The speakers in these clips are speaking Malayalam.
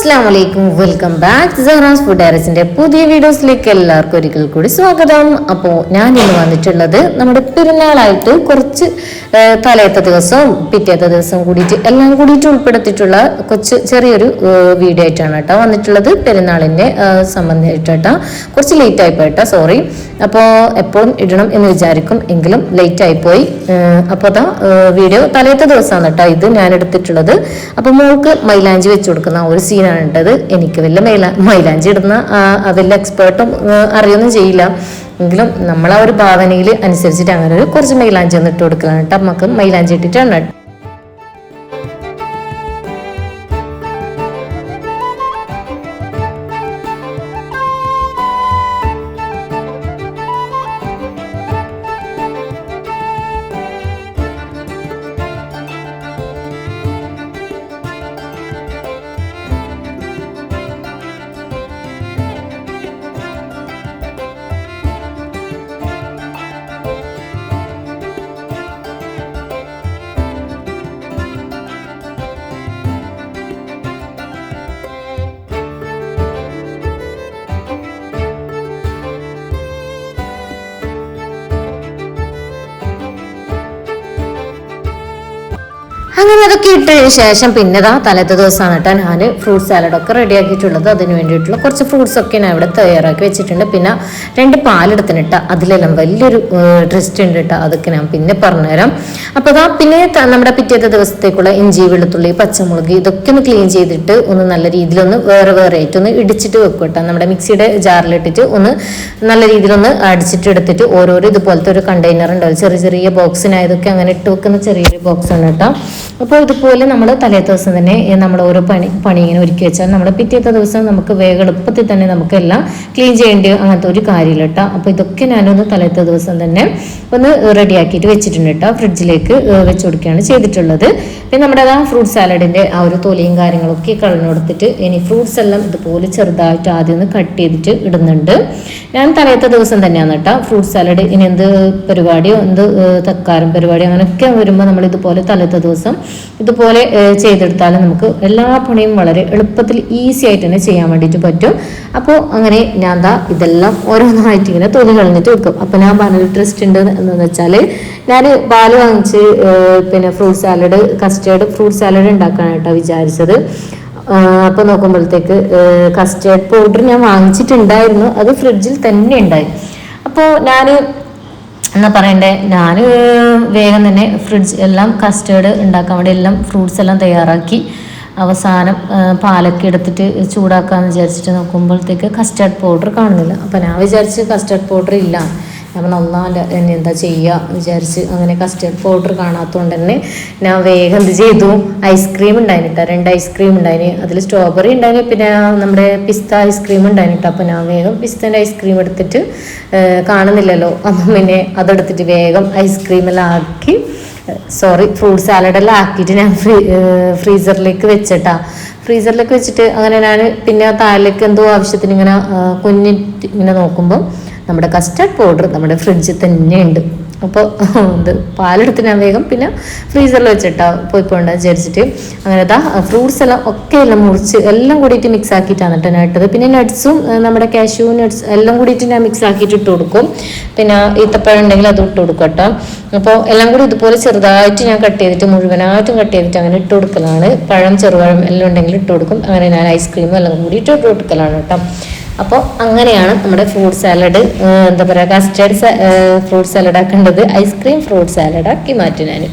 അസ്സാം വലൈക്കും വെൽക്കം ബാക്ക് സഹറാസ് ഫുഡ് ഡയറസിന്റെ പുതിയ വീഡിയോസിലേക്ക് എല്ലാവർക്കും ഒരിക്കൽ കൂടി സ്വാഗതം. അപ്പോൾ ഞാൻ ഇന്ന് വന്നിട്ടുള്ളത് നമ്മുടെ പെരുന്നാളായിട്ട് കുറച്ച് തലേത്തെ ദിവസവും പിറ്റേത്തെ ദിവസവും കൂടിയിട്ട് എല്ലാം കൂടിയിട്ട് ഉൾപ്പെടുത്തിയിട്ടുള്ള കൊച്ച് ചെറിയൊരു വീഡിയോ ആയിട്ടാണ് കേട്ടോ വന്നിട്ടുള്ളത്. പെരുന്നാളിന്റെ സംബന്ധിച്ചിട്ടാ കുറച്ച് ലേറ്റ് ആയിപ്പോയി കേട്ടോ സോറി അപ്പോൾ എപ്പോഴും ഇടണം എന്ന് വിചാരിക്കും. എങ്കിലും ലേറ്റ് ആയിപ്പോയി അപ്പോൾ അതാ വീഡിയോ തലേത്തെ ദിവസമാണ് കേട്ടോ ഇത് ഞാൻ എടുത്തിട്ടുള്ളത് അപ്പോൾ മോൾക്ക് മൈലാഞ്ചി വെച്ച് കൊടുക്കുന്ന ഒരു സീനാണ് ഇട്ടത് എനിക്ക് വല്ല മൈലാ മൈലാഞ്ചി ഇടുന്ന വലിയ എക്സ്പേർട്ടും അറിയൊന്നും ചെയ്യില്ല. എങ്കിലും നമ്മൾ ആ ഒരു ഭാവനയിൽ അനുസരിച്ചിട്ട് അങ്ങനെ ഒരു കുറച്ച് മൈലാഞ്ചി ഒന്ന് ഇട്ട് കൊടുക്കലാണ് കേട്ടോ അമ്മയ്ക്ക് മൈലാഞ്ചി ഇട്ടിട്ടാണ് അങ്ങനെ അതൊക്കെ ഇട്ടതിന് ശേഷം പിന്നെതാ തലത്തെ ദിവസമാണ് കേട്ടോ ഞാൻ ഫ്രൂട്ട് സാലഡൊക്കെ റെഡി ആക്കിയിട്ടുള്ളത്. അതിന് വേണ്ടിയിട്ടുള്ള കുറച്ച് ഫ്രൂട്ട്സ് ഒക്കെ ഞാൻ ഇവിടെ തയ്യാറാക്കി വെച്ചിട്ടുണ്ട്. പിന്നെ രണ്ട് പാലെടുത്തിനിട്ട അതിലെല്ലാം വലിയൊരു ട്രിസ്റ്റ് ഉണ്ട് കേട്ടോ. അതൊക്കെ ഞാൻ പിന്നെ പറഞ്ഞുതരാം. അപ്പോൾ അതാ പിന്നെ നമ്മുടെ പിറ്റേത്തെ ദിവസത്തേക്കുള്ള ഇഞ്ചി വെളുത്തുള്ളി പച്ചമുളക് ഇതൊക്കെ ഒന്ന് ക്ലീൻ ചെയ്തിട്ട് ഒന്ന് നല്ല രീതിയിലൊന്ന് വേറെ വേറെ ആയിട്ട് ഒന്ന് ഇടിച്ചിട്ട് വെക്കും കേട്ടോ. നമ്മുടെ മിക്സിയുടെ ജാറിലിട്ടിട്ട് ഒന്ന് നല്ല രീതിയിലൊന്ന് അടിച്ചിട്ട് എടുത്തിട്ട് ഓരോരോ ഇതുപോലത്തെ ഒരു കണ്ടെയ്നർ ഉണ്ടാവും ചെറിയ ചെറിയ ബോക്സിനായതൊക്കെ അങ്ങനെ ഇട്ട് വെക്കുന്ന ചെറിയൊരു ബോക്സ് ആണ് കേട്ടോ. അപ്പോൾ ഇതുപോലെ നമ്മൾ തലേ ദിവസം തന്നെ നമ്മൾ ഓരോ പണി പണി ഇങ്ങനെ ഒരുക്കി വെച്ചാൽ നമ്മുടെ പിറ്റേത്തെ ദിവസം നമുക്ക് വേഗം എളുപ്പത്തിൽ തന്നെ നമുക്കെല്ലാം ക്ലീൻ ചെയ്യേണ്ടി അങ്ങനത്തെ ഒരു കാര്യമില്ല കേട്ടോ. അപ്പോൾ ഇതൊക്കെ ഞാനൊന്ന് തലേത്തെ ദിവസം തന്നെ ഒന്ന് റെഡിയാക്കിയിട്ട് വെച്ചിട്ടുണ്ട് കേട്ടോ. ഫ്രിഡ്ജിലേക്ക് ഏഹ് വെച്ച് കൊടുക്കുകയാണ് ചെയ്തിട്ടുള്ളത്. പിന്നെ നമ്മുടെ ആ ഫ്രൂട്ട് സാലഡിന്റെ ആ ഒരു തൊലിയും കാര്യങ്ങളൊക്കെ കളഞ്ഞുകൊടുത്തിട്ട് ഇനി ഫ്രൂട്ട്സ് എല്ലാം ഇതുപോലെ ചെറുതായിട്ട് ആദ്യം ഒന്ന് കട്ട് ചെയ്തിട്ട് ഇടുന്നുണ്ട്. ഞാൻ തലയത്തെ ദിവസം തന്നെയാണ് കേട്ടോ ഫ്രൂട്ട് സാലഡ് ഇനി എന്ത് പരിപാടിയോ എന്ത് തക്കാരം പരിപാടിയോ അങ്ങനെയൊക്കെ വരുമ്പോൾ നമ്മൾ ഇതുപോലെ തലത്തെ ദിവസം ഇതുപോലെ ചെയ്തെടുത്താൽ നമുക്ക് എല്ലാ പണിയും വളരെ എളുപ്പത്തിൽ ഈസി ആയിട്ട് തന്നെ ചെയ്യാൻ വേണ്ടിയിട്ട് പറ്റും. അപ്പോൾ അങ്ങനെ ഞാൻ ദാ ഇതെല്ലാം ഓരോന്നായിട്ട് ഇങ്ങനെ തൊലി കളഞ്ഞിട്ട് വെക്കും. അപ്പോൾ ഞാൻ പറഞ്ഞ ട്രസ്റ്റ് ഉണ്ട് എന്ന് വെച്ചാൽ ഞാൻ പാൽ വാങ്ങിച്ച് ഏഹ് പിന്നെ fruit salad custard fruit salad ഉണ്ടാക്കാനായിട്ടാണ് വിചാരിച്ചത്. അപ്പോൾ നോക്കുമ്പോഴത്തേക്ക് കസ്റ്റേർഡ് പൗഡർ ഞാൻ വാങ്ങിച്ചിട്ടുണ്ടായിരുന്നു. അത് ഫ്രിഡ്ജിൽ തന്നെ ഉണ്ടായി. അപ്പോൾ ഞാൻ എന്നാ പറയണ്ടേ? ഞാൻ വേഗം തന്നെ ഫ്രിഡ്ജ് എല്ലാം കസ്റ്റേർഡ് ഉണ്ടാക്കാൻ വേണ്ടി എല്ലാം ഫ്രൂട്ട്സ് എല്ലാം തയ്യാറാക്കി അവസാനം പാലൊക്കെ എടുത്തിട്ട് ചൂടാക്കാന്ന് വിചാരിച്ചിട്ട് നോക്കുമ്പോഴത്തേക്ക് കസ്റ്റേർഡ് പൗഡർ കാണുന്നില്ല. അപ്പം ഞാൻ വിചാരിച്ച് കസ്റ്റേർഡ് പൗഡർ ഇല്ല. പറഞ്ഞു ഒന്നാമല്ല എന്നെ എന്താ ചെയ്യുക വിചാരിച്ച് അങ്ങനെ കസ്റ്റർഡ് പൗഡർ കാണാത്തതുകൊണ്ട് തന്നെ ഞാൻ വേഗം എന്ത് ചെയ്തു? ഐസ്ക്രീം ഉണ്ടായിട്ടാ രണ്ട് ഐസ്ക്രീം ഉണ്ടായിന്. അതിൽ സ്ട്രോബെറി ഉണ്ടായിന്. പിന്നെ നമ്മുടെ പിസ്ത ഐസ്ക്രീം ഉണ്ടായിട്ടാ അപ്പോൾ ഞാൻ വേഗം പിസ്തന്റെ ഐസ്ക്രീം എടുത്തിട്ട് കാണുന്നില്ലല്ലോ. അപ്പം പിന്നെ അതെടുത്തിട്ട് വേഗം ഐസ്ക്രീം എല്ലാം ആക്കി സോറി ഫ്രൂട്ട് സാലഡെല്ലാം ആക്കിയിട്ട് ഞാൻ ഫ്രീ ഫ്രീസറിലേക്ക് വെച്ചിട്ടാ. ഫ്രീസറിലേക്ക് വെച്ചിട്ട് അങ്ങനെ ഞാൻ പിന്നെ താഴേക്ക് എന്തോ ആവശ്യത്തിന് ഇങ്ങനെ കുഞ്ഞിട്ട് ഇങ്ങനെ നോക്കുമ്പോൾ നമ്മുടെ കസ്റ്റർഡ് പൗഡർ നമ്മുടെ ഫ്രിഡ്ജിൽ തന്നെ ഉണ്ട് അപ്പോൾ ഇത് പാലെടുത്ത് ഞാൻ വേഗം പിന്നെ ഫ്രീസറിൽ വെച്ചിട്ടാ പോയി വിചാരിച്ചിട്ട്. അങ്ങനെ ദാ ഫ്രൂട്ട്സ് എല്ലാം ഒക്കെ എല്ലാം മുറിച്ച് എല്ലാം കൂടിയിട്ട് മിക്സ് ആക്കിയിട്ടാണ് കേട്ടോ ഞാൻ ഇട്ടത്. പിന്നെ നട്ട്സും നമ്മുടെ കാഷ്യൂ നട്ട്സ് എല്ലാം കൂടിയിട്ട് ഞാൻ മിക്സ് ആക്കിയിട്ട് ഇട്ട് കൊടുക്കും. പിന്നെ ഈത്തപ്പഴം ഉണ്ടെങ്കിൽ അത് ഇട്ട് കൊടുക്കും കേട്ടോ അപ്പോൾ എല്ലാം കൂടി ഇതുപോലെ ചെറുതായിട്ട് ഞാൻ കട്ട് ചെയ്തിട്ട് മുഴുവനായിട്ടും കട്ട് ചെയ്തിട്ട് അങ്ങനെ ഇട്ട് കൊടുക്കലാണ്. പഴം ചെറുപഴം എല്ലാം ഉണ്ടെങ്കിൽ ഇട്ട് കൊടുക്കും. അങ്ങനെ ഞാൻ ഐസ്ക്രീമും എല്ലാം കൂടി ഇട്ട് കൊടുക്കലാണ് കേട്ടോ അപ്പോൾ അങ്ങനെയാണ് നമ്മുടെ ഫ്രൂട്ട് സാലഡ് എന്താ പറയുക കസ്റ്റേർഡ് ഫ്രൂട്ട് സാലഡ് ആക്കേണ്ടത്. ഐസ്ക്രീം ഫ്രൂട്ട് സാലഡ് ആക്കി മാറ്റി ഞാൻ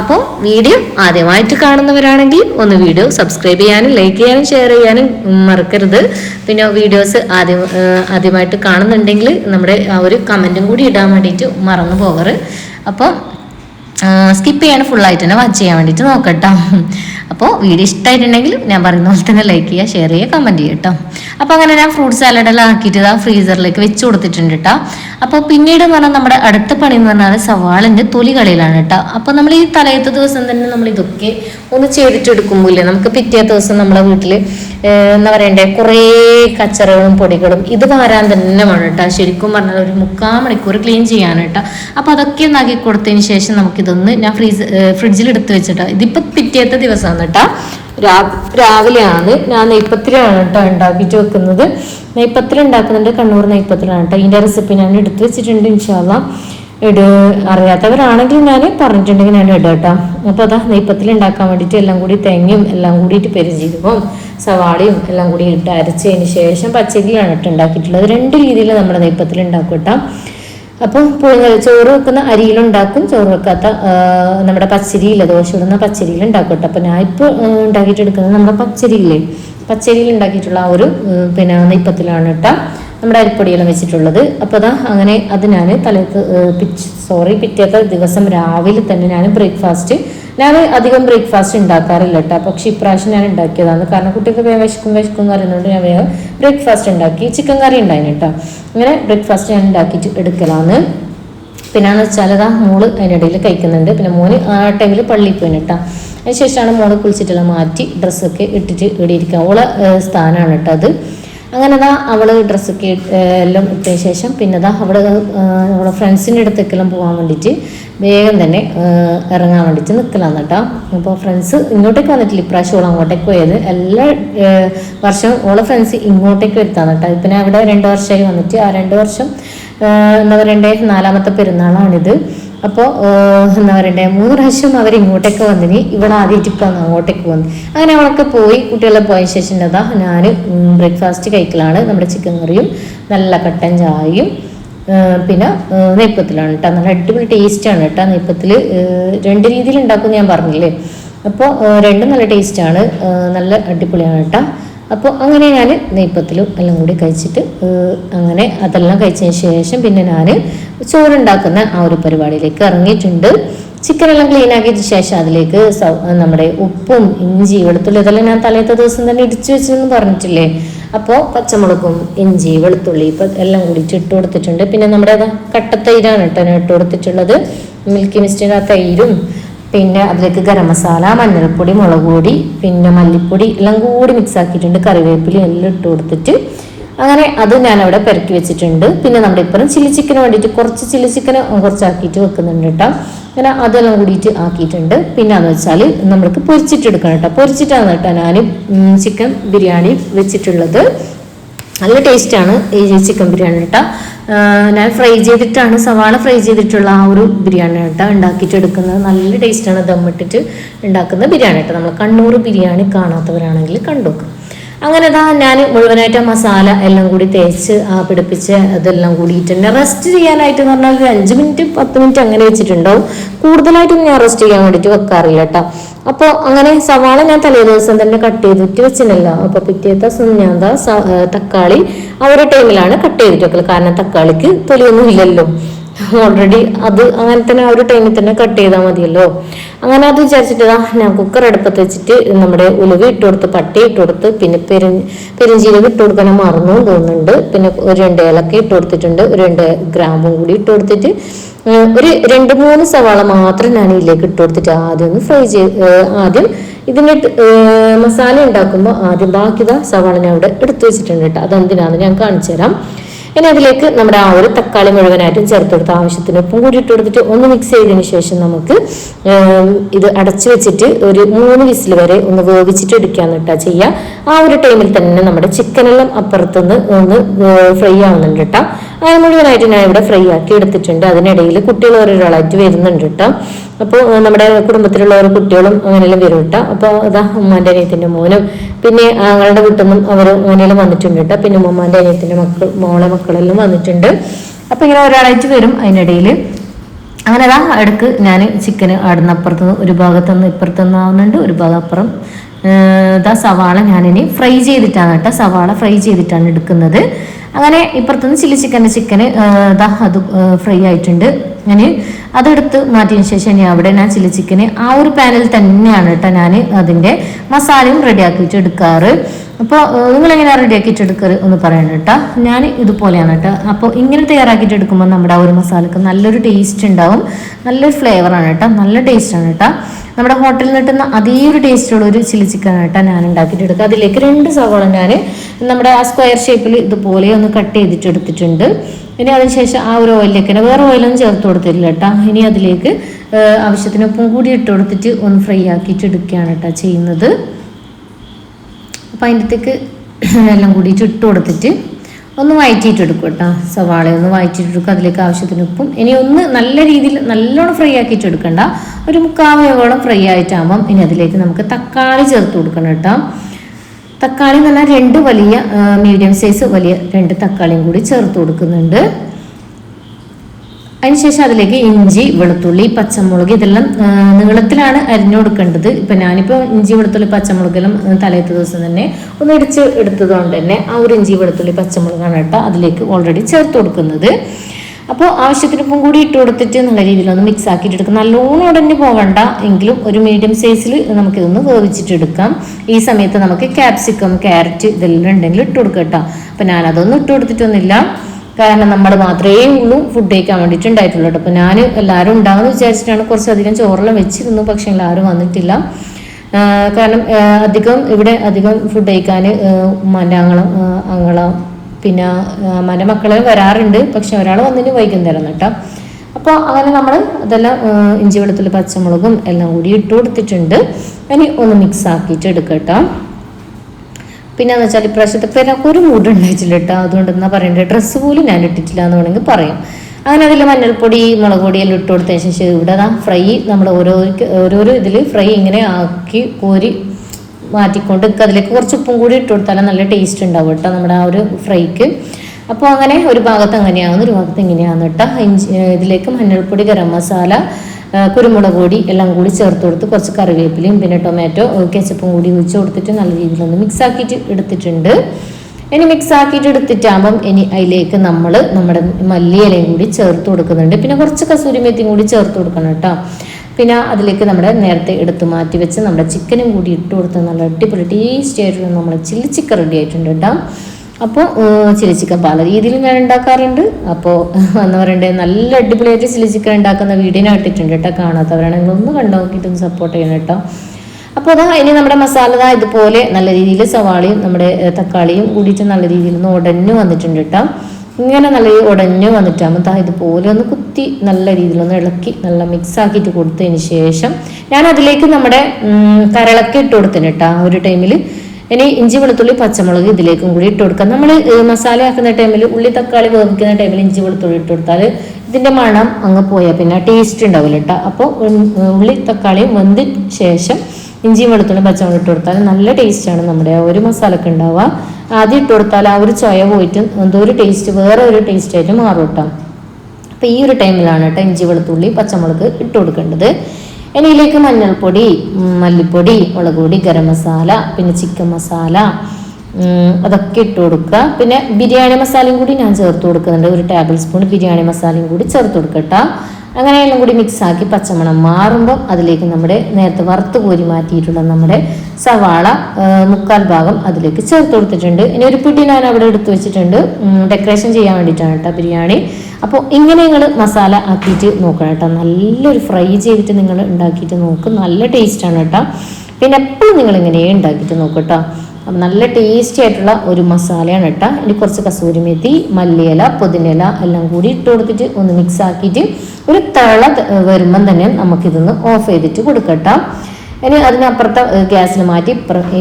അപ്പോൾ വീഡിയോ ആദ്യമായിട്ട് കാണുന്നവരാണെങ്കിൽ ഒന്ന് വീഡിയോ സബ്സ്ക്രൈബ് ചെയ്യാനും ലൈക്ക് ചെയ്യാനും ഷെയർ ചെയ്യാനും മറക്കരുത്. പിന്നെ വീഡിയോസ് ആദ്യം ആദ്യമായിട്ട് കാണുന്നുണ്ടെങ്കിൽ നമ്മുടെ ആ ഒരു കമന്റും കൂടി ഇടാൻ വേണ്ടിയിട്ട് മറന്നു പോകറ് അപ്പോൾ സ്കിപ്പ് ചെയ്യാണ്. ഫുൾ ആയിട്ട് തന്നെ വാച്ച് ചെയ്യാൻ വേണ്ടിട്ട് നോക്കട്ടോ. അപ്പോൾ വീഡിയോ ഇഷ്ടമായിട്ടുണ്ടെങ്കിൽ ഞാൻ പറയുന്ന പോലെ തന്നെ ലൈക്ക് ചെയ്യുക ഷെയർ ചെയ്യുക കമന്റ് ചെയ്യുക കേട്ടോ അപ്പോൾ അങ്ങനെ ഞാൻ ഫ്രൂട്ട് സാലഡെല്ലാം ആക്കിയിട്ട് ഇതാ ഫ്രീസറിലേക്ക് വെച്ച് കൊടുത്തിട്ടുണ്ട് കേട്ടോ അപ്പോൾ പിന്നീട് എന്ന് പറഞ്ഞാൽ നമ്മുടെ അടുത്ത പണി എന്ന് പറഞ്ഞാൽ സവാളിന്റെ തൊലി കളിയിലാണ് കേട്ടോ അപ്പോൾ നമ്മൾ ഈ തലേത്തെ ദിവസം തന്നെ നമ്മൾ ഇതൊക്കെ ഒന്ന് ചെയ്തിട്ടെടുക്കുമ്പോൾ ഇല്ലേ നമുക്ക് പിറ്റേ ദിവസം നമ്മുടെ വീട്ടിൽ എന്താ പറയണ്ടേ കുറേ കച്ചറകളും പൊടികളും ഇത് വാരാൻ തന്നെ വേണം കേട്ടോ ശരിക്കും പറഞ്ഞാൽ ഒരു മുക്കാൽ മണിക്കൂർ ക്ലീൻ ചെയ്യാനാണ് കേട്ടോ അപ്പോൾ അതൊക്കെ ഒന്നാക്കി കൊടുത്തതിന് ശേഷം നമുക്കിത് ഇതൊന്ന് ഞാൻ ഫ്രീസ് ഫ്രിഡ്ജിൽ എടുത്ത് വെച്ചിട്ടാ. ഇതിപ്പോ പിറ്റേത്തെ ദിവസമാണ് കേട്ടോ. രാവിലെയാണ് ഞാൻ നെയ്പ്പത്തിലാണ് കേട്ടോ ഉണ്ടാക്കിയിട്ട് വെക്കുന്നത്. നെയ്പ്പത്തിൽ ഉണ്ടാക്കുന്നുണ്ട് കണ്ണൂർ നെയ്പ്പത്തിലാണ് കേട്ടോ. ഇതിന്റെ റെസിപ്പി ഞാൻ എടുത്ത് വെച്ചിട്ടുണ്ട് ഇൻഷാല്ല ഇട് അറിയാത്തവരാണെങ്കിൽ ഞാൻ പറഞ്ഞിട്ടുണ്ടെങ്കിൽ ഞാൻ ഇടാം കേട്ടോ. അപ്പോൾ അതാ നെയ്പ്പത്തിൽ ഉണ്ടാക്കാൻ വേണ്ടിയിട്ട് എല്ലാം കൂടി തേങ്ങയും എല്ലാം കൂടിയിട്ട് പെരുജീരകവും സവാളയും എല്ലാം കൂടി ഇട്ട് അരച്ചതിന് ശേഷം പച്ചരിയാണ് ഇട്ട് ഉണ്ടാക്കിയിട്ടുള്ളത്. രണ്ട് രീതിയിൽ നമ്മുടെ നെയ്പ്പത്തിൽ ഉണ്ടാക്കും കേട്ടോ. അപ്പം പുഴുങ്ങൽ ചോറ് വെക്കുന്ന അരിയിലുണ്ടാക്കും ചോറ് വെക്കാത്ത നമ്മുടെ പച്ചരിയില്ല ദോശ ഇടുന്ന പച്ചരിയിൽ ഉണ്ടാക്കും കേട്ടോ. അപ്പം ഞാൻ ഇപ്പോൾ ഉണ്ടാക്കിയിട്ട് എടുക്കുന്നത് നമ്മുടെ പച്ചരിയില്ലേ? പച്ചരിയിൽ ഉണ്ടാക്കിയിട്ടുള്ള ആ ഒരു പിന്നെ നെയ്പ്പത്തിലാണ് കേട്ടോ നമ്മുടെ അരിപ്പൊടിയെല്ലാം വെച്ചിട്ടുള്ളത്. അപ്പോൾ അതാ അങ്ങനെ അത് ഞാൻ പിച്ച് സോറി പിറ്റേത്തെ ദിവസം രാവിലെ തന്നെ ഞാൻ ബ്രേക്ക്ഫാസ്റ്റ് ഞാൻ അധികം ബ്രേക്ക്ഫാസ്റ്റ് ഉണ്ടാക്കാറില്ല കേട്ടോ പക്ഷെ ഇപ്രാവശ്യം ഞാൻ ഉണ്ടാക്കിയതാണ് കാരണം കുട്ടിക്ക് വേഗം വിശക്കും വിശക്കും എന്ന് പറയുന്നതുകൊണ്ട് ഞാൻ വേഗം ബ്രേക്ക്ഫാസ്റ്റ് ഉണ്ടാക്കി ചിക്കൻ കറി ഉണ്ടായിരുന്നു കേട്ടോ അങ്ങനെ ബ്രേക്ക്ഫാസ്റ്റ് ഞാൻ ഉണ്ടാക്കിയിട്ട് എടുക്കലാണ്. പിന്നെന്ന് വെച്ചാൽ അതാ മോൾ അതിനിടയിൽ കഴിക്കുന്നുണ്ട്. പിന്നെ മോന് ആ ടൈമിൽ പള്ളിയിൽ പോയിന് കേട്ടോ അതിന് ശേഷമാണ് മോൾ കുളിച്ചിട്ടെല്ലാം മാറ്റി ഡ്രസ്സൊക്കെ ഇട്ടിട്ട് ഇവിടെ ഇരിക്കുക സ്ഥാനമാണ് കേട്ടോ അത്. അങ്ങനെ അതാ അവൾ ഡ്രസ്സൊക്കെ എല്ലാം ഇട്ടതിന് ശേഷം പിന്നെ അതാ അവൾ അവളെ ഫ്രണ്ട്സിന്റെ അടുത്തേക്കെല്ലാം പോകാൻ വേണ്ടിയിട്ട് വേഗം തന്നെ ഇറങ്ങാൻ വേണ്ടിയിട്ട് നിൽക്കലാന്ന് കേട്ടോ. അപ്പോൾ ഫ്രണ്ട്സ് ഇങ്ങോട്ടേക്ക് വന്നിട്ടില്ല ഇപ്രാവശ്യം ഓൾ അങ്ങോട്ടേക്ക് പോയത്. എല്ലാ വർഷവും ഓളെ ഫ്രണ്ട്സ് ഇങ്ങോട്ടേക്ക് വരുത്താന്ന് കേട്ടോ. ഇപ്പം അവിടെ രണ്ട് വർഷമായി വന്നിട്ട് ആ രണ്ട് വർഷം എന്താ പറയണ്ടേ നാലാമത്തെ പെരുന്നാളാണിത്. അപ്പോൾ എന്താ പറയണ്ടേ മൂന്ന് പ്രാവശ്യം അവർ ഇങ്ങോട്ടേക്ക് വന്നിന്. ഇവിടെ ആദ്യമായിട്ട് ഇപ്പം അങ്ങോട്ടേക്ക് വന്നു. അങ്ങനെ അവളൊക്കെ പോയി കുട്ടികളെ പോയ ശേഷം അതാ ഞാൻ ബ്രേക്ക്ഫാസ്റ്റ് കഴിക്കലാണ്. നമ്മുടെ ചിക്കൻ കറിയും നല്ല കട്ടൻ ചായയും പിന്നെ നെയ്പ്പത്തിലാണ് കേട്ടോ നല്ല അടിപൊളി ടേസ്റ്റാണ് കേട്ടോ നെയ്പ്പത്തിൽ രണ്ട് രീതിയിൽ ഉണ്ടാക്കും ഞാൻ പറഞ്ഞില്ലേ? അപ്പോൾ രണ്ടും നല്ല ടേസ്റ്റാണ് നല്ല അടിപൊളിയാണ് കേട്ടോ അപ്പോൾ അങ്ങനെ ഞാൻ നെയ്പ്പത്തിലും എല്ലാം കൂടി കഴിച്ചിട്ട് അങ്ങനെ അതെല്ലാം കഴിച്ചതിന് ശേഷം പിന്നെ ഞാൻ ചോറുണ്ടാക്കുന്ന ആ ഒരു പരിപാടിയിലേക്ക് ഇറങ്ങിയിട്ടുണ്ട്. ചിക്കൻ എല്ലാം ക്ലീൻ ആക്കിയതിന് ശേഷം അതിലേക്ക് നമ്മുടെ ഉപ്പും ഇഞ്ചി വെളുത്തുള്ളി ഇതെല്ലാം ഞാൻ തലേത്തെ ദിവസം തന്നെ ഇടിച്ചു വെച്ചെന്ന് പറഞ്ഞിട്ടില്ലേ? അപ്പോൾ പച്ചമുളകും ഇഞ്ചി വെളുത്തുള്ളി ഇപ്പൊ എല്ലാം കൂടിയിട്ട് ഇട്ട് കൊടുത്തിട്ടുണ്ട്. പിന്നെ നമ്മുടെ കട്ടത്തൈരാണ് കേട്ടോ ഞാൻ ഇട്ട് കൊടുത്തിട്ടുള്ളത്. മിൽക്കി മിസ്റ്റിന്റെ ആ തൈരും പിന്നെ അതിലേക്ക് ഗരം മസാല മഞ്ഞൾപ്പൊടി മുളക് പൊടി പിന്നെ മല്ലിപ്പൊടി എല്ലാം കൂടി മിക്സ് ആക്കിയിട്ടുണ്ട്. കറിവേപ്പില എല്ലാം ഇട്ട് കൊടുത്തിട്ട്. അങ്ങനെ അത് ഞാൻ അവിടെ പെരക്കി വെച്ചിട്ടുണ്ട്. പിന്നെ നമ്മുടെ ഇപ്പുറം ചില്ലി ചിക്കന് വേണ്ടിയിട്ട് കുറച്ച് ചില്ലി ചിക്കന് കുറച്ചാക്കിയിട്ട് വെക്കുന്നുണ്ട് കേട്ടോ. അങ്ങനെ അതെല്ലാം കൂടിയിട്ട് ആക്കിയിട്ടുണ്ട്. പിന്നെ വെച്ചാൽ നമ്മൾക്ക് പൊരിച്ചിട്ടെടുക്കണം കേട്ടോ. പൊരിച്ചിട്ടാണ് കേട്ടോ ഞാൻ ചിക്കൻ ബിരിയാണി വെച്ചിട്ടുള്ളത്. നല്ല ടേസ്റ്റാണ് ഈ ചിക്കൻ ബിരിയാണി കേട്ടോ. ഞാൻ ഫ്രൈ ചെയ്തിട്ടാണ് സവാള ഫ്രൈ ചെയ്തിട്ടുള്ള ആ ഒരു ബിരിയാണി കേട്ടോ ഉണ്ടാക്കിയിട്ടെടുക്കുന്നത്. നല്ല ടേസ്റ്റാണ് ദമ്മിട്ടിട്ട് ഉണ്ടാക്കുന്ന ബിരിയാണി കേട്ടോ. നമ്മൾ കണ്ണൂർ ബിരിയാണി കാണാത്തവരാണെങ്കിൽ കണ്ടുവെക്കും അങ്ങനെ ഇതാ ഞാൻ മുഴുവനായിട്ട് മസാല എല്ലാം കൂടി തേച്ച് ആ പിടിപ്പിച്ച് അതെല്ലാം കൂടിയിട്ട് തന്നെ റെസ്റ്റ് ചെയ്യാനായിട്ട് എന്ന് പറഞ്ഞാൽ ഒരു അഞ്ച് മിനിറ്റ് പത്ത് മിനിറ്റ് അങ്ങനെ വെച്ചിട്ടുണ്ടാവും. കൂടുതലായിട്ടൊന്നും ഞാൻ റെസ്റ്റ് ചെയ്യാൻ വേണ്ടിയിട്ട് വെക്കാറില്ല കേട്ടോ. അപ്പോൾ അങ്ങനെ സവാള ഞാൻ തലേ ദിവസം തന്നെ കട്ട് ചെയ്തിട്ട് വെച്ചിട്ടില്ല അപ്പോൾ പിറ്റേത്ത ദാ തക്കാളി ആ ഒരു ടൈമിലാണ് കട്ട് ചെയ്തിട്ട് വെക്കൽ കാരണം തക്കാളിക്ക് തൊലിയൊന്നും ഇല്ലല്ലോ. ഓൾറെഡി അത് അങ്ങനെ തന്നെ ആ ഒരു ടൈമിൽ തന്നെ കട്ട് ചെയ്താൽ മതിയല്ലോ. അങ്ങനെ അത് വിചാരിച്ചിട്ട് ഞാൻ കുക്കർ അടുപ്പത്ത് വെച്ചിട്ട് നമ്മുടെ ഉലുവ ഇട്ട് കൊടുത്ത് പട്ടി ഇട്ട് കൊടുത്ത് പിന്നെ പെരു പെരുംജീരകം ഇട്ട് കൊടുക്കാൻ മറന്നു തോന്നുന്നുണ്ട് പിന്നെ ഒരു രണ്ട് ഏലക്ക ഇട്ട് കൊടുത്തിട്ടുണ്ട് ഒരു രണ്ട് ഗ്രാമ്പും കൂടി ഇട്ട് കൊടുത്തിട്ട് ഒരു രണ്ട് മൂന്ന് സവാള മാത്രം ഞാൻ ഇതിലേക്ക് ഇട്ട് കൊടുത്തിട്ട് ആദ്യം ഒന്ന് ഫ്രൈ ചെയ്ത് ആദ്യം ഇതിന് മസാല ഉണ്ടാക്കുമ്പോൾ ആദ്യം ബാക്കി ദാ സവാള ഞാൻ ഇവിടെ എടുത്തു വെച്ചിട്ടുണ്ട് കേട്ടോ. അതെന്തിനാന്ന് ഞാൻ കാണിച്ചു തരാം ഇനി അതിലേക്ക് നമ്മുടെ ആ ഒരു തക്കാളി മുഴുവനായിട്ടും ചേർത്ത് കൊടുത്ത് ആവശ്യത്തിന് ഉപ്പും കൂടി ഇട്ട് ഒന്ന് മിക്സ് ചെയ്തതിന് ശേഷം നമുക്ക് ഇത് അടച്ചു വെച്ചിട്ട് ഒരു മൂന്ന് വിസിൽ വരെ ഒന്ന് വേവിച്ചിട്ട് എടുക്കാന്ന് കേട്ടോ ചെയ്യുക ആ ഒരു ടൈമിൽ തന്നെ നമ്മുടെ ചിക്കനെല്ലാം അപ്പുറത്തുനിന്ന് ഒന്ന് ഫ്രൈ ആവുന്നുണ്ട് കേട്ടോ. അങ്ങനെ മുഴുവനായിട്ട് ഞാൻ ഇവിടെ ഫ്രൈ ആക്കി എടുത്തിട്ടുണ്ട്. അതിനിടയിൽ കുട്ടികൾ ഓരോരാളായിട്ട് വരുന്നുണ്ട് കേട്ടോ അപ്പോൾ നമ്മുടെ കുടുംബത്തിലുള്ള ഓരോ കുട്ടികളും അങ്ങനെയെല്ലാം വരും കേട്ടോ അപ്പോൾ അതാ ഉമ്മാന്റെ അനിയത്തിന്റെ മോനും. പിന്നെ ഞങ്ങളുടെ വീട്ടിൽ നിന്നും അവർ അങ്ങനെയെല്ലാം വന്നിട്ടുണ്ട് കേട്ടോ പിന്നെ ഉമ്മാന്റെ അനിയത്തിന്റെ മക്കൾ മോളെ മക്കളെല്ലാം വന്നിട്ടുണ്ട്. അപ്പോൾ ഇങ്ങനെ ഒരാളായിട്ട് വരും അതിനിടയിൽ. അങ്ങനെ അതാ ഇടയ്ക്ക് ഞാൻ ചിക്കന് അവിടുന്ന് ഒരു ഭാഗത്തുനിന്ന് ഇപ്പുറത്തുനിന്ന് ആവുന്നുണ്ട് ഒരു ഭാഗം അപ്പുറം. ഇതാ സവാള ഞാനിനി ഫ്രൈ ചെയ്തിട്ടാണ് കേട്ടോ സവാള ഫ്രൈ ചെയ്തിട്ടാണ് എടുക്കുന്നത്. അങ്ങനെ ഇപ്പുറത്തുനിന്ന് ചില്ലി ചിക്കന്റെ ചിക്കന് ഇതാ അത് ഫ്രൈ ആയിട്ടുണ്ട്. ഞാൻ അതെടുത്ത് മാറ്റിയതിന് ശേഷം ഇനി അവിടെ ഞാൻ ചില്ലി ചിക്കന് ആ ഒരു പാനിൽ തന്നെയാണ് കേട്ടോ ഞാൻ അതിന്റെ മസാലയും റെഡിയാക്കിയിട്ട് എടുക്കാറ് അപ്പോൾ നിങ്ങൾ എങ്ങനെയാണ് റെഡിയാക്കിയിട്ട് എടുക്കാറ് എന്ന് പറയണം കേട്ടോ. ഞാൻ ഇതുപോലെയാണ് കേട്ടോ. അപ്പോൾ ഇങ്ങനെ തയ്യാറാക്കിയിട്ട് എടുക്കുമ്പോൾ നമ്മുടെ ആ ഒരു മസാലക്ക് നല്ലൊരു ടേസ്റ്റ് ഉണ്ടാവും. നല്ലൊരു ഫ്ലേവറാണ് കേട്ടോ. നല്ല ടേസ്റ്റാണ് കേട്ടോ. നമ്മുടെ ഹോട്ടലിൽ കിട്ടുന്ന അതേ ഒരു ടേസ്റ്റുള്ള ഒരു ചില്ലി ചിക്കൻ കേട്ടോ ഞാൻ ഉണ്ടാക്കിയിട്ട് എടുക്കുക. അതിലേക്ക് രണ്ട് സവാള ഞാൻ നമ്മുടെ ആ സ്ക്വയർ ഷേപ്പിൽ ഇതുപോലെ ഒന്ന് കട്ട് ചെയ്തിട്ട് എടുത്തിട്ടുണ്ട് ഇനി അതിനുശേഷം ആ ഒരു ഓയിലേക്ക് തന്നെ വേറെ ഓയിലൊന്നും ചേർത്ത് കൊടുത്തില്ല കേട്ടോ ഇനി അതിലേക്ക് ആവശ്യത്തിനൊപ്പം കൂടി ഇട്ട് കൊടുത്തിട്ട് ഒന്ന് ഫ്രൈ ആക്കിയിട്ട് എടുക്കുകയാണ് കേട്ടോ ചെയ്യുന്നത്. അപ്പം അതിന്റെത്തേക്ക് എല്ലാം കൂടി ഇട്ട് കൊടുത്തിട്ട് ഒന്ന് വായിച്ചിട്ട് എടുക്കും കേട്ടോ സവാള ഒന്ന് വായിച്ചിട്ട് എടുക്കും. അതിലേക്ക് ആവശ്യത്തിന് ഉപ്പും. ഇനി ഒന്ന് നല്ല രീതിയിൽ നല്ലോണം ഫ്രൈ ആക്കിയിട്ട് എടുക്കണ്ട. ഒരു മുക്കാവയോളം ഫ്രൈ ആയിട്ടാകുമ്പം ഇനി അതിലേക്ക് നമുക്ക് തക്കാളി ചേർത്ത് കൊടുക്കണം കേട്ടോ തക്കാളി എന്ന് പറഞ്ഞാൽ രണ്ട് വലിയ മീഡിയം സൈസ് വലിയ രണ്ട് തക്കാളിയും കൂടി ചേർത്ത് കൊടുക്കുന്നുണ്ട്. അതിനുശേഷം അതിലേക്ക് ഇഞ്ചി വെളുത്തുള്ളി പച്ചമുളക് ഇതെല്ലാം നീളത്തിലാണ് അരിഞ്ഞു കൊടുക്കേണ്ടത്. ഇപ്പം ഞാനിപ്പോൾ ഇഞ്ചി വെളുത്തുള്ളി പച്ചമുളക് എല്ലാം തലേത്തെ ദിവസം തന്നെ ഒന്ന് ഇടിച്ച് എടുത്തത് കൊണ്ട് തന്നെ ആ ഒരു ഇഞ്ചി വെളുത്തുള്ളി പച്ചമുളകാണ് കേട്ടോ അതിലേക്ക് ഓൾറെഡി ചേർത്ത് കൊടുക്കുന്നത്. അപ്പോൾ ആവശ്യത്തിന് ഉപ്പും കൂടി ഇട്ട് കൊടുത്തിട്ട് നല്ല രീതിയിൽ ഒന്ന് മിക്സ് ആക്കിയിട്ട് എടുക്കാം. നല്ലോണം ഉടഞ്ഞു പോകണ്ട എങ്കിലും ഒരു മീഡിയം സൈസിൽ നമുക്കിതൊന്ന് വേവിച്ചിട്ടെടുക്കാം ഈ സമയത്ത് നമുക്ക് ക്യാപ്സിക്കം ക്യാരറ്റ് ഇതെല്ലാം ഉണ്ടെങ്കിൽ ഇട്ട് കൊടുക്കാം കേട്ടോ. അപ്പം ഞാനതൊന്നും ഇട്ട് കൊടുത്തിട്ടൊന്നുമില്ല. കാരണം നമ്മൾ മാത്രമേ ഉള്ളൂ ഫുഡ് കഴിക്കാൻ വേണ്ടിയിട്ട് ഉണ്ടായിട്ടുള്ളൂ അപ്പോൾ ഞാൻ എല്ലാവരും ഉണ്ടാകുമെന്ന് വിചാരിച്ചിട്ടാണ് കുറച്ചധികം ചോറെല്ലാം വെച്ചിരുന്നു പക്ഷെ എല്ലാവരും വന്നിട്ടില്ല. കാരണം അധികം ഇവിടെ അധികം ഫുഡ് കഴിക്കാൻ അങ്ങളും അങ്ങളും പിന്നെ അമ്മന്റെ മക്കളെ വരാറുണ്ട്. പക്ഷെ ഒരാൾ വന്നിട്ട് വൈകുന്നേരം കേട്ടോ. അപ്പോൾ അങ്ങനെ നമ്മൾ അതെല്ലാം ഇഞ്ചി വെളുത്തുള്ളി പച്ചമുളകും എല്ലാം കൂടി ഇട്ട് കൊടുത്തിട്ടുണ്ട്. ഇനി ഒന്ന് മിക്സ് ആക്കിയിട്ട് എടുക്കട്ടോ പിന്നെ എന്ന് വെച്ചാൽ ഇപ്രാവശ്യത്തെ പേരൊക്കെ ഒരു മൂഡ് ഉണ്ടായിട്ടില്ല കേട്ടോ. അതുകൊണ്ട് എന്നാ പറയണ്ടേ? ഡ്രസ്സ് പോലും ഞാൻ ഇട്ടിട്ടില്ല എന്ന് വേണമെങ്കിൽ പറയാം. അങ്ങനെ അതിൽ മഞ്ഞൾപ്പൊടി മുളക് പൊടി എല്ലാം ഇട്ട് കൊടുത്തതിന് ശേഷം ഇവിടെ ഫ്രൈ നമ്മൾ ഓരോ ഓരോരോ ഇതിൽ ഫ്രൈ ഇങ്ങനെ ആക്കി കോരി മാറ്റിക്കൊണ്ട്. അതിലേക്ക് കുറച്ച് ഉപ്പും കൂടി ഇട്ട് കൊടുത്താലും നല്ല ടേസ്റ്റ് ഉണ്ടാവും കേട്ടോ നമ്മുടെ ആ ഒരു ഫ്രൈക്ക്. അപ്പോൾ അങ്ങനെ ഒരു ഭാഗത്ത് അങ്ങനെയാകുന്നു ഒരു ഭാഗത്ത് ഇങ്ങനെയാകുന്നു കേട്ടോ. ഇഞ്ചി ഇതിലേക്ക് മഞ്ഞൾപ്പൊടി ഗരം മസാല കുരുമുളക് പൊടി എല്ലാം കൂടി ചേർത്ത് കൊടുത്ത് കുറച്ച് കറിവേപ്പിലയും പിന്നെ ടൊമാറ്റോ കെച്ചപ്പും കൂടി ഒഴിച്ച് കൊടുത്തിട്ട് നല്ല രീതിയിലൊന്ന് മിക്സ് ആക്കിയിട്ട് എടുത്തിട്ടുണ്ട്. ഇനി മിക്സ് ആക്കിയിട്ട് എടുത്തിട്ടാകുമ്പം ഇനി അതിലേക്ക് നമ്മൾ നമ്മുടെ മല്ലിയിലയും കൂടി ചേർത്ത് കൊടുക്കുന്നുണ്ട്. പിന്നെ കുറച്ച് കസൂരിമേത്തിയും കൂടി ചേർത്ത് കൊടുക്കണം കേട്ടോ. പിന്നെ അതിലേക്ക് നമ്മുടെ നേരത്തെ എടുത്ത് മാറ്റി വെച്ച് നമ്മുടെ ചിക്കനും കൂടി ഇട്ട് കൊടുത്ത് നല്ല അടിപൊളി ടേസ്റ്റി ആയിട്ടുള്ള നമ്മുടെ ചില്ലി ചിക്കൻ റെഡി ആയിട്ടുണ്ട് കേട്ടോ. അപ്പോൾ ചില്ലി ചിക്കൻ പല രീതിയിൽ ഞാൻ ഉണ്ടാക്കാറുണ്ട്. അപ്പോൾ എന്ന് പറയണ്ടേ നല്ല അടിപൊളിയായിട്ട് ചില്ലി ചിക്കൻ ഉണ്ടാക്കുന്ന വീഡിയോ ഞാൻ ഇട്ടിട്ടുണ്ട് കേട്ടോ. കാണാത്തവരാണെങ്കിൽ ഒന്ന് കണ്ടു നോക്കിയിട്ട് സപ്പോർട്ട് ചെയ്യണം കേട്ടോ. അപ്പോൾ അതാ ഇനി നമ്മുടെ മസാല ഇതുപോലെ നല്ല രീതിയിൽ സവാളയും നമ്മുടെ തക്കാളിയും കൂടിയിട്ട് നല്ല രീതിയിൽ ഒന്ന് ഉടഞ്ഞു വന്നിട്ടുണ്ട് കേട്ടോ. ഇങ്ങനെ നല്ല ഉടഞ്ഞു വന്നിട്ടാകുമ്പോൾ താ ഇതുപോലെ ഒന്ന് കുത്തി നല്ല രീതിയിൽ ഒന്ന് ഇളക്കി നല്ല മിക്സ് ആക്കിയിട്ട് കൊടുത്തതിന് ശേഷം ഞാൻ അതിലേക്ക് നമ്മുടെ കരളൊക്കെ ഇട്ട് കൊടുത്തിന് കേട്ടോ ആ ഒരു ടൈമിൽ ഇനി ഇഞ്ചി വെളുത്തുള്ളി പച്ചമുളക് ഇതിലേക്കും കൂടി ഇട്ട് കൊടുക്കാം. നമ്മൾ മസാല ആക്കുന്ന ടൈമിൽ ഉള്ളി തക്കാളി വേവിക്കുന്ന ടൈമിൽ ഇഞ്ചി വെളുത്തുള്ളി ഇട്ട് കൊടുത്താൽ ഇതിന്റെ മണം അങ്ങ് പോയാൽ പിന്നെ ടേസ്റ്റ് ഉണ്ടാവില്ല കേട്ടോ അപ്പോൾ ഉള്ളി തക്കാളി വെന്തിന് ശേഷം ഇഞ്ചിയും വെളുത്തുള്ളി പച്ചമുളക് ഇട്ട് കൊടുത്താൽ നല്ല ടേസ്റ്റാണ് നമ്മുടെ ഒരു മസാലക്ക് ഉണ്ടാവുക. ആദ്യം ഇട്ട് കൊടുത്താൽ ആ ഒരു ചൊയ പോയിട്ട് എന്തോ ഒരു ടേസ്റ്റ് വേറെ ഒരു ടേസ്റ്റ് ആയിട്ട് മാറും കേട്ടോ അപ്പോൾ ഈ ഒരു ടൈമിലാണ് കേട്ടോ ഇഞ്ചി വെളുത്തുള്ളി പച്ചമുളക് ഇട്ട് കൊടുക്കേണ്ടത്. ഇനി ഇതിലേക്ക് മഞ്ഞൾപ്പൊടി മല്ലിപ്പൊടി മുളക് പൊടി ഗരം മസാല പിന്നെ ചിക്കൻ മസാല അതൊക്കെ ഇട്ട് കൊടുക്കുക. പിന്നെ ബിരിയാണി മസാലയും കൂടി ഞാൻ ചേർത്ത് കൊടുക്കുന്നുണ്ട്. ഒരു ടേബിൾ സ്പൂൺ ബിരിയാണി മസാലയും കൂടി ചേർത്ത് കൊടുക്കട്ടോ അങ്ങനെ എല്ലാം കൂടി മിക്സ് ആക്കി പച്ചമണം മാറുമ്പോൾ അതിലേക്ക് നമ്മുടെ നേരത്തെ വറുത്ത് കോരി മാറ്റിയിട്ടുള്ള നമ്മുടെ സവാള മുക്കാൽ ഭാഗം അതിലേക്ക് ചേർത്ത് കൊടുത്തിട്ടുണ്ട്. ഇനി ഒരു പിടി ഞാൻ അവിടെ എടുത്തു വെച്ചിട്ടുണ്ട്. ഡെക്കറേഷൻ ചെയ്യാൻ വേണ്ടിയിട്ടാണ് കേട്ടോ ബിരിയാണി. അപ്പോൾ ഇങ്ങനെ നിങ്ങൾ മസാല ആക്കിയിട്ട് നോക്കണം കേട്ടോ. നല്ലൊരു ഫ്രൈ ചെയ്തിട്ട് നിങ്ങൾ ഉണ്ടാക്കിയിട്ട് നോക്കും. നല്ല ടേസ്റ്റാണ് കേട്ടോ. പിന്നെ എപ്പോഴും നിങ്ങൾ ഇങ്ങനെ ഉണ്ടാക്കിയിട്ട് നോക്കും കേട്ടോ. അപ്പം നല്ല ടേസ്റ്റി ആയിട്ടുള്ള ഒരു മസാലയാണ് കേട്ടോ. ഇനി കുറച്ച് കസൂരി മെത്തി മല്ലിയില പുതിനില എല്ലാം കൂടി ഇട്ട് കൊടുത്തിട്ട് ഒന്ന് മിക്സ് ആക്കിയിട്ട് ഒരു തള വരുമ്പം തന്നെ നമുക്കിതൊന്ന് ഓഫ് ചെയ്തിട്ട് കൊടുക്കട്ടോ ഇനി അതിനപ്പുറത്തെ ഗ്യാസിൽ മാറ്റി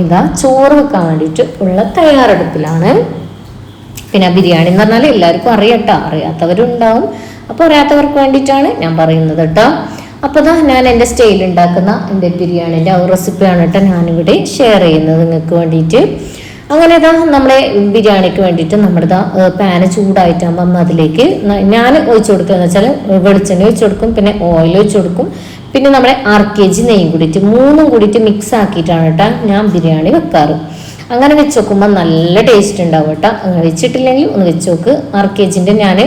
ഇതാ ചോറ് വെക്കാൻ വേണ്ടിയിട്ട് ഉള്ള തയ്യാറെടുപ്പിലാണ്. പിന്നെ ബിരിയാണി എന്ന് പറഞ്ഞാൽ എല്ലാവർക്കും അറിയട്ടോ അറിയാത്തവരുണ്ടാവും. അപ്പോൾ അറിയാത്തവർക്ക് വേണ്ടിയിട്ടാണ് ഞാൻ പറയുന്നത് കേട്ടോ. അപ്പോൾ ദാ ഞാൻ എന്റെ സ്റ്റൈൽ ഉണ്ടാക്കുന്ന എന്റെ ബിരിയാണിന്റെ ആ റെസിപ്പിയാണ് കേട്ടോ ഞാനിവിടെ ഷെയർ ചെയ്യുന്നത് നിങ്ങൾക്ക് വേണ്ടിയിട്ട്. അങ്ങനെ ഇതാ നമ്മളെ ബിരിയാണിക്ക് വേണ്ടിയിട്ട് നമ്മുടെ ഇതാ പാന് ചൂടായിട്ടാകുമ്പം അതിലേക്ക് ഞാൻ ഒഴിച്ചു കൊടുക്കുക എന്ന് വെച്ചാൽ വെളിച്ചെണ്ണ ഒഴിച്ചു കൊടുക്കും പിന്നെ ഓയിൽ ഒഴിച്ചു കൊടുക്കും പിന്നെ നമ്മുടെ ആർ കെ ജി നെയ്യും കൂടിയിട്ട് മൂന്നും കൂടിയിട്ട് മിക്സ് ആക്കിയിട്ടാണ് കേട്ടോ ഞാൻ ബിരിയാണി വെക്കാറ്. അങ്ങനെ വെച്ച് നോക്കുമ്പോൾ നല്ല ടേസ്റ്റ് ഉണ്ടാവും കേട്ടോ. അങ്ങനെ വെച്ചിട്ടില്ലെങ്കിൽ ഒന്ന് വെച്ച് നോക്ക്. ആർ കെ ജിന്റെ ഞാൻ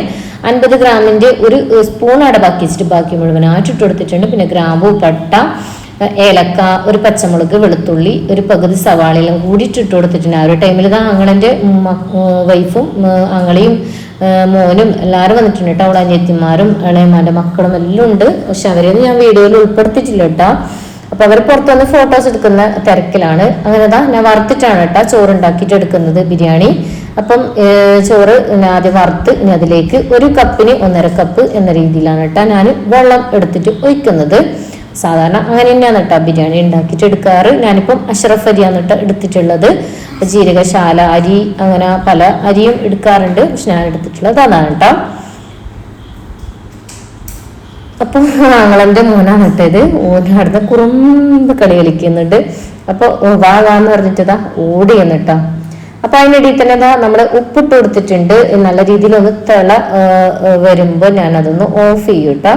അൻപത് ഗ്രാമിന്റെ ഒരു സ്പൂൺ അവിടെ ബാക്കി വെച്ചിട്ട് ബാക്കി മുഴുവനായിട്ട് ഇട്ട് കൊടുത്തിട്ടുണ്ട് പിന്നെ ഗ്രാമ്പു പട്ട ഏലക്ക ഒരു പച്ചമുളക് വെളുത്തുള്ളി ഒരു പകുതി സവാളയെല്ലാം കൂടിയിട്ട് ഇട്ട് കൊടുത്തിട്ടുണ്ട് ആ ഒരു ടൈമിൽ ഇതാ ആങ്ങളന്റെ വൈഫും ആങ്ങളെയും മോനും എല്ലാവരും വന്നിട്ടുണ്ട് കേട്ടോ. അവളെ അനിയത്തിമാരും ഇളയമാന്റെ മക്കളും എല്ലാം ഉണ്ട്. പക്ഷെ അവരെയൊന്നും ഞാൻ വീഡിയോയിൽ ഉൾപ്പെടുത്തിയിട്ടില്ല കേട്ടോ. അപ്പൊ അവർ പുറത്ത് വന്ന് ഫോട്ടോസ് എടുക്കുന്ന തിരക്കിലാണ്. അങ്ങനെ ഞാൻ വറുത്തിട്ടാണ് കേട്ടോ ചോറ് ഉണ്ടാക്കിയിട്ട് എടുക്കുന്നത് ബിരിയാണി. അപ്പം ചോറ് ആദ്യം വറുത്ത് ഇനി അതിലേക്ക് ഒരു കപ്പിന് ഒന്നര കപ്പ് എന്ന രീതിയിലാണ് കേട്ടോ ഞാൻ വെള്ളം എടുത്തിട്ട് ഒഴിക്കുന്നത്. സാധാരണ അങ്ങനെ തന്നെയാണ് കേട്ടോ ബിരിയാണി ഉണ്ടാക്കിയിട്ട് എടുക്കാറ്. ഞാനിപ്പം അഷ്റഫ് അരിയാണ് കേട്ടോ എടുത്തിട്ടുള്ളത്. ജീരകശാല അരി അങ്ങനെ പല അരിയും എടുക്കാറുണ്ട്. പക്ഷെ ഞാൻ എടുത്തിട്ടുള്ളത് അതാണ് കേട്ടോ. അപ്പം ആങ്ങളന്റെ മോനാണ് ഇട്ടത് ഓനവിടുന്ന് കുറുമ്പ് കളി കളിക്കുന്നുണ്ട്. അപ്പൊ വാ വാ എന്ന് പറഞ്ഞിട്ടതാ ഓടി എന്നിട്ടാ അപ്പൊ അതിനിടയിൽ തന്നെ ഇതാ നമ്മൾ ഉപ്പിട്ട് കൊടുത്തിട്ടുണ്ട് നല്ല രീതിയിൽ ഒന്ന് തിള വരുമ്പോൾ അതൊന്ന് ഓഫ് ചെയ്യും കേട്ടോ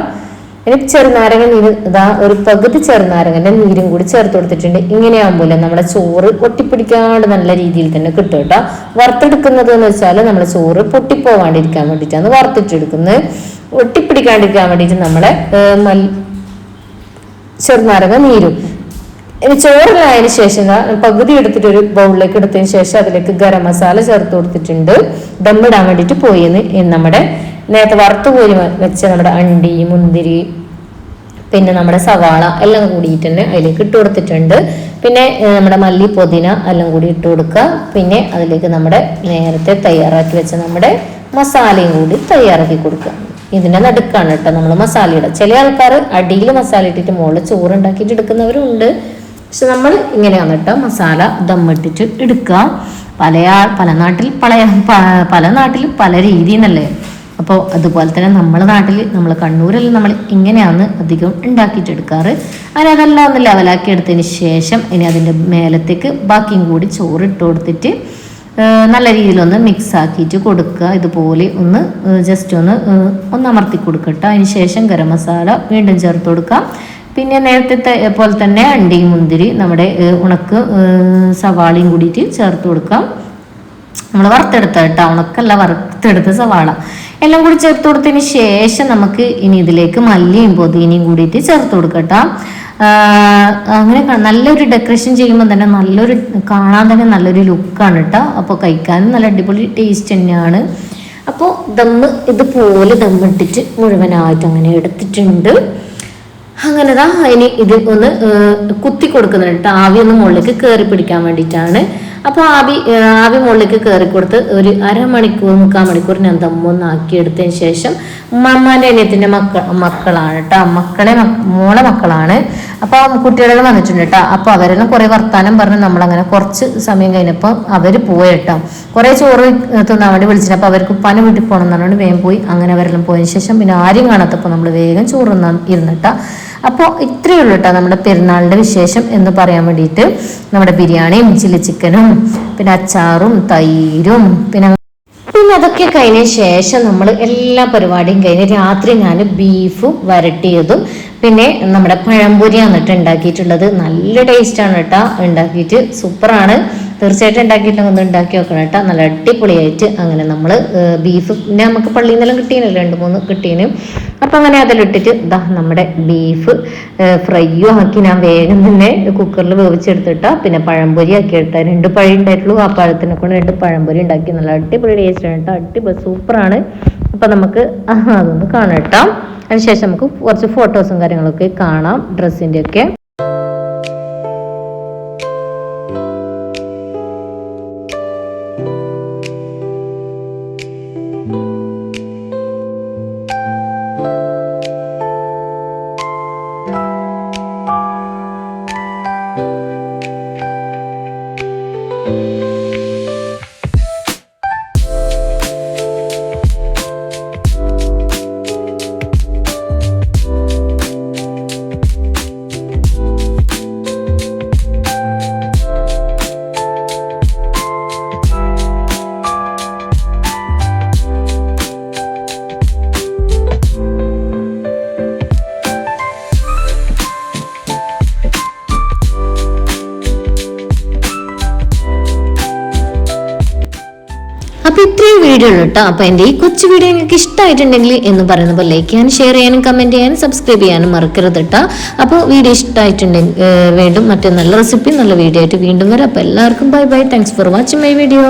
ഇനി ചെറുനാരങ്ങ നീര് ഇതാ ഒരു പകുതി ചെറുനാരങ്ങന്റെ നീരും കൂടി ചേർത്ത് കൊടുത്തിട്ടുണ്ട്. ഇങ്ങനെയാകുമ്പോൾ നമ്മുടെ ചോറ് പൊട്ടിപ്പിടിക്കാണ്ട് നല്ല രീതിയിൽ തന്നെ കിട്ടും കേട്ടോ. വറുത്തെടുക്കുന്നത് എന്ന് വെച്ചാൽ നമ്മുടെ ചോറ് പൊട്ടിപ്പോവാണ്ടിരിക്കാൻ വേണ്ടിയിട്ടാണ് വറുത്തിട്ടെടുക്കുന്നത്. ഒട്ടിപ്പിടിക്കാണ്ടിരിക്കാൻ വേണ്ടിയിട്ട് നമ്മളെ ചെറുനാരങ്ങ നീരും. ഇനി ചോറിനായതിന് ശേഷം പകുതി എടുത്തിട്ട് ഒരു ബൗളിലേക്ക് എടുത്തതിന് ശേഷം അതിലേക്ക് ഗരം മസാല ചേർത്ത് കൊടുത്തിട്ടുണ്ട്. ദമ്മിടാൻ വേണ്ടിയിട്ട് പോയിന്ന് നമ്മുടെ നേരത്തെ വറുത്ത് പോയി വെച്ച നമ്മുടെ അണ്ടി മുന്തിരി പിന്നെ നമ്മുടെ സവാള എല്ലാം കൂടിയിട്ട് തന്നെ അതിലേക്ക് ഇട്ട് കൊടുത്തിട്ടുണ്ട്. പിന്നെ നമ്മുടെ മല്ലി പുതിന എല്ലാം കൂടി ഇട്ട് കൊടുക്കുക. പിന്നെ അതിലേക്ക് നമ്മുടെ നേരത്തെ തയ്യാറാക്കി വെച്ച നമ്മുടെ മസാലയും കൂടി തയ്യാറാക്കി കൊടുക്കുക. ഇതിന്റെ നടുക്കാണ് കേട്ടോ നമ്മൾ മസാല ഇടുക ചില ആൾക്കാർ അടിയിൽ മസാല ഇട്ടിട്ട് മുകളിൽ ചോറ് ഉണ്ടാക്കിയിട്ട് എടുക്കുന്നവരും ഉണ്ട് പക്ഷെ നമ്മൾ ഇങ്ങനെയാണ് കേട്ടോ മസാല ദമ്മിട്ടിട്ട് എടുക്കുക. പല പല നാട്ടിൽ പല പല നാട്ടിൽ പല രീതിയെന്നല്ലേ അപ്പോൾ അതുപോലെ തന്നെ നമ്മുടെ നാട്ടിൽ നമ്മൾ കണ്ണൂരിൽ നമ്മൾ ഇങ്ങനെയാണ് അധികം ഉണ്ടാക്കിയിട്ടെടുക്കാറ്. അങ്ങനെ അതെല്ലാം ഒന്ന് ലെവലാക്കി എടുത്തതിന് ശേഷം ഇനി അതിന്റെ മേലത്തേക്ക് ബാക്കിയും കൂടി ചോറ് ഇട്ട് കൊടുത്തിട്ട് നല്ല രീതിയിലൊന്ന് മിക്സ് ആക്കിയിട്ട് കൊടുക്കുക. ഇതുപോലെ ഒന്ന് ജസ്റ്റ് ഒന്ന് ഒന്ന് അമർത്തി കൊടുക്കട്ടെ. അതിന് ശേഷം ഗരം മസാല വീണ്ടും ചേർത്ത് കൊടുക്കാം. പിന്നെ നേരത്തെ പോലെ തന്നെ അണ്ടിയും മുന്തിരി നമ്മുടെ ഉണക്ക് സവാളയും കൂടിയിട്ട് ചേർത്ത് കൊടുക്കാം. നമ്മൾ വറുത്തെടുത്ത കേട്ടോ ഉണക്കല്ല വറുത്തെടുത്ത സവാള. എല്ലാം കൂടി ചേർത്ത് കൊടുത്തതിന് ശേഷം നമുക്ക് ഇനി ഇതിലേക്ക് മല്ലിയും പൊതിനയും കൂടിയിട്ട് ചേർത്ത് കൊടുക്കട്ടോ അങ്ങനെ നല്ലൊരു ഡെക്കറേഷൻ ചെയ്യുമ്പോൾ തന്നെ നല്ലൊരു കാണാൻ തന്നെ നല്ലൊരു ലുക്കാണ് കേട്ടോ. അപ്പോൾ കഴിക്കാനും നല്ല അടിപൊളി ടേസ്റ്റ് തന്നെയാണ്. അപ്പോൾ ദമ്മ് ഇതുപോലെ ദമ്മിട്ടിട്ട് മുഴുവനായിട്ട് അങ്ങനെ എടുത്തിട്ടുണ്ട്. അങ്ങനെ ദാ ഇനി ഇത് ഒന്ന് കുത്തി കൊടുക്കുന്നുണ്ട് ആവി ഒന്ന് മുകളിലേക്ക് കയറി പിടിക്കാൻ വേണ്ടിയിട്ടാണ്. അപ്പോൾ ആവി ആവി മുകളിലേക്ക് കയറി കൊടുത്ത് ഒരു അരമണിക്കൂർ മുക്കാൽ മണിക്കൂർ ഞാൻ ദമ്മൊന്ന് ആക്കിയെടുത്തതിന് ശേഷം മമ്മാന്റെ അനിയത്തിന്റെ മക്കൾ മക്കളാണ് കേട്ടോ. മക്കളെ മോളെ മക്കളാണ്. അപ്പോൾ കുട്ടികളെല്ലാം വന്നിട്ടുണ്ട് കേട്ടോ. അപ്പോൾ അവരെല്ലാം കുറേ വർത്താനം പറഞ്ഞ് നമ്മളങ്ങനെ കുറച്ച് സമയം കഴിഞ്ഞപ്പോൾ അവർ പോയി കേട്ടോ. കുറേ ചോറ് തിന്നാൻ വേണ്ടി വിളിച്ചിട്ട് അപ്പോൾ അവർക്ക് പന വീട്ടിൽ പോകണം എന്നാണ് വേഗം പോയി. അങ്ങനെ അവരെല്ലാം പോയതിന് ശേഷം പിന്നെ ആരും കാണാത്തപ്പോൾ നമ്മൾ വേഗം ചോറ് ഇരുന്നിട്ടാ അപ്പോൾ ഇത്രയേ ഉള്ളൂ കേട്ടോ നമ്മുടെ പെരുന്നാളിന്റെ വിശേഷം എന്ന് പറയാൻ വേണ്ടിയിട്ട്. നമ്മുടെ ബിരിയാണിയും ചില്ലി ചിക്കനും പിന്നെ അച്ചാറും തൈരും പിന്നെ പിന്നെ അതൊക്കെ കഴിഞ്ഞ ശേഷം നമ്മൾ എല്ലാ പരിപാടിയും കഴിഞ്ഞ് രാത്രി ഞാൻ ബീഫും വരട്ടിയതും പിന്നെ നമ്മുടെ പഴംപൊരിയാണ് കേട്ടോ ഉണ്ടാക്കിയിട്ടുള്ളത്. നല്ല ടേസ്റ്റാണ് കേട്ടോ ഉണ്ടാക്കിയിട്ട്. സൂപ്പറാണ്. തീർച്ചയായിട്ടും ഉണ്ടാക്കിയിട്ട് ഒന്ന് ഉണ്ടാക്കി നോക്കണം കേട്ടോ. നല്ല അടിപൊളിയായിട്ട് അങ്ങനെ നമ്മൾ ബീഫ് പിന്നെ നമുക്ക് പള്ളിയിൽ നിന്നെല്ലാം കിട്ടീനല്ലോ രണ്ട് മൂന്ന് കിട്ടീന്. അപ്പം അങ്ങനെ അതിലിട്ടിട്ട് ഇതാ നമ്മുടെ ബീഫ് ഫ്രൈയും ആക്കി ഞാൻ വേഗം തന്നെ കുക്കറിൽ വേവിച്ചെടുത്തിട്ടാ. പിന്നെ പഴംപൊരി ആക്കി എടുത്താൽ രണ്ട് പഴം ഉണ്ടായിട്ടുള്ളൂ. ആ പഴത്തിനെ കൊണ്ട് രണ്ട് പഴംപൊരി ഉണ്ടാക്കി. നല്ല അടിപൊളി ടേസ്റ്റ് ആണ് കേട്ടോ. അടിപൊളി സൂപ്പറാണ്. അപ്പം നമുക്ക് അതൊന്ന് കാണാം കേട്ടോ. അതിനുശേഷം നമുക്ക് കുറച്ച് ഫോട്ടോസും കാര്യങ്ങളൊക്കെ കാണാം. ഡ്രസ്സിന്റെ വീഡിയോ കേട്ടോ. അപ്പൊ എന്റെ ഈ കൊച്ചു വീഡിയോ നിങ്ങൾക്ക് ഇഷ്ടമായിട്ടുണ്ടെങ്കിൽ എന്ന് പറയുന്ന പോലെ ലൈക്ക് ചെയ്യാനും ഷെയർ ചെയ്യാനും കമന്റ് ചെയ്യാനും സബ്സ്ക്രൈബ് ചെയ്യാനും മറക്കരുത് കേട്ടോ. അപ്പോൾ വീഡിയോ ഇഷ്ടമായിട്ടുണ്ടെങ്കിൽ വീണ്ടും മറ്റേ നല്ല റെസിപ്പി നല്ല വീഡിയോ ആയിട്ട് വീണ്ടും വരാം. അപ്പൊ എല്ലാവർക്കും bye bye thanks for watching my video